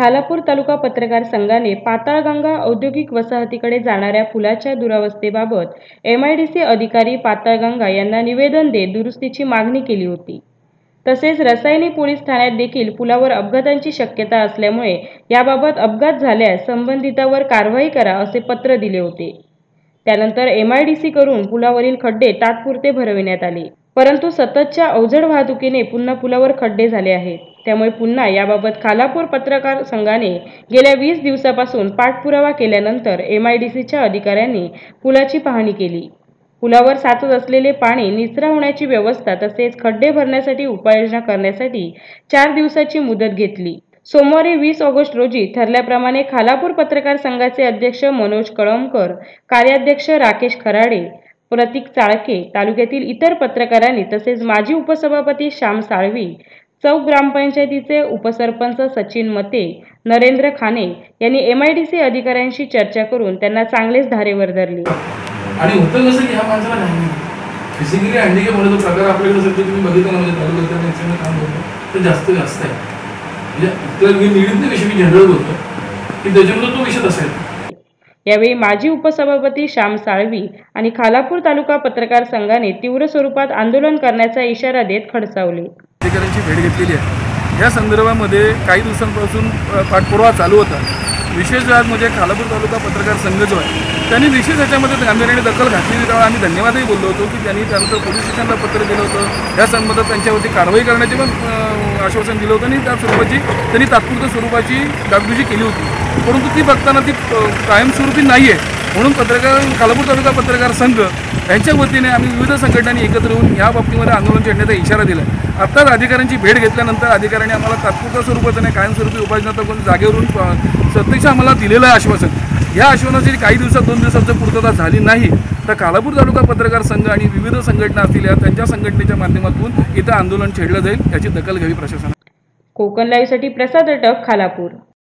खालापूर तालुका पत्रकार संघाने पाताळगंगा औद्योगिक वसाहतीकडे जाणाऱ्या पुलाच्या दुरावस्थेबाबत एम आय डी सी अधिकारी पाताळगंगा यांना निवेदन देत दुरुस्तीची मागणी केली होती. तसेच रसायनी पोलीस ठाण्यात देखील पुलावर अपघातांची शक्यता असल्यामुळे याबाबत अपघात झाल्यास संबंधितावर कारवाई करा असे पत्र दिले होते. त्यानंतर एम आय डी सी करून पुलावरील खड्डे तात्पुरते भरविण्यात आले. परंतु सततच्या अवजड वाहतुकीने पुन्हा पुलावर खड्डे झाले आहेत. त्यामुळे पुन्हा याबाबत खालापूर पत्रकार संघाने गेल्या वीस दिवसापासून पाठपुरावा केल्यानंतर एमआयडीसीच्या अधिकाऱ्यांनी पुलाची पाहणी केली. पुलावर साचत असलेले पाणी निचरा होण्याची व्यवस्था तसेच खड्डे भरण्यासाठी उपाययोजना करण्यासाठी चार दिवसाची मुदत घेतली. सोमवारी वीस ऑगस्ट रोजी ठरल्याप्रमाणे खालापूर पत्रकार संघाचे अध्यक्ष मनोज कळमकर कार्याध्यक्ष राकेश खराडे प्रतीक चाळके तालुक्यातील इतर पत्रकारांनी तसेच माजी उपसभापती श्याम साळवी चौक ग्रामपंचायतीचे उपसरपंच सचिन मते नरेंद्र खाने यांनी एमआयडीसी अधिकाऱ्यांशी चर्चा करून त्यांना चांगलेच धारेवर धरले आणि होतं कसं की ह्या माणसाला नाही फिजिकली हँडिकॅप होण्याचा प्रकार आपल्याकडे जर तुम्ही बघितलं म्हणजे तालुक्यात त्यांच्याकडे काम करतो तर जास्त जास्त आहे. म्हणजे इतर मी निगडीत विषयी मी जनरल बोलतो की त्याच्यामध्ये तो विषय असेल. यावेळी माजी उपसभापती श्याम साळवी आणि खालापूर तालुका पत्रकार संघाने तीव्र स्वरूपात आंदोलन करण्याचा इशारा देत खडसावले. अधिकाऱ्यांची भेट घेतलेली आहे. या संदर्भामध्ये काही दिवसांपासून पाठपुरावा चालू होता. विशेष आज म्हणजे खालापूर तालुका पत्रकार संघ जो आहे त्यांनी विशेष ह्याच्यामध्ये गांभीर्याने दखल घातलेली त्यावेळी आम्ही धन्यवादही बोललो होतो की त्यांनी त्यानंतर पोलीस स्टेशनला पत्र दिलं होतं. या संबंधात त्यांच्यावरती कारवाई करण्याचे पण आश्वासन दिलं होतं आणि त्या स्वरूपाची त्यांनी तात्पुरत्या स्वरूपाची डागडुजी केली होती. परंतु ती बघताना ती कायमस्वरूपी नाही आहे म्हणून पत्रकार कालापूर तालुका पत्रकार संघ यांच्या वतीने आम्ही विविध संघटनांनी एकत्र येऊन या बाबतीमध्ये आंदोलन छेडण्याचा इशारा दिला आत्ताच अधिकाऱ्यांची भेट घेतल्यानंतर अधिकाऱ्यांनी आम्हाला तात्पुरत्या स्वरूपाचं नाही कायमस्वरूपी उपाययोजना करून जागेवरून अ, आम्हाला दिलेलं आश्वासन. या आश्वासनाची काही दिवसात दोन दिवसात पूर्तता झाली नाही तर कालापूर तालुका पत्रकार संघ आणि विविध संघटना असतील या त्यांच्या संघटनेच्या माध्यमातून इथं आंदोलन छेडलं जाईल याची दखल घ्यावी प्रशासनाने कोकण लाईव्हसाठी प्रसाद अटक खालापूर.